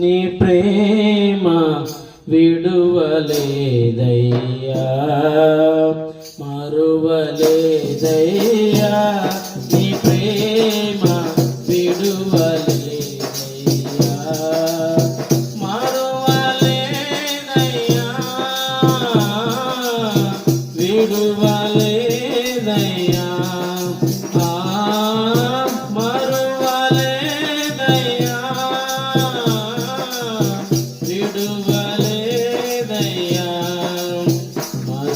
నీ ప్రేమ విడువలేదయ్యా మరువలేదయ్యా నీ ప్రేమ విడువలేదయ్యా మరువలేదయ్యా విడువ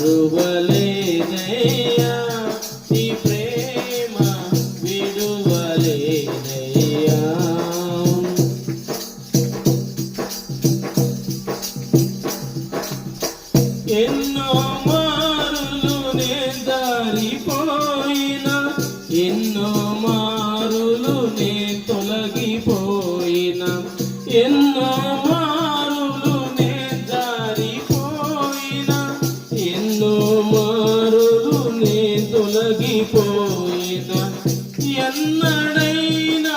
మరువలే నయ్యా నీ ప్రేమ విడువలే నయ్యా ఎన్నో పోయిన ఎన్నడైనా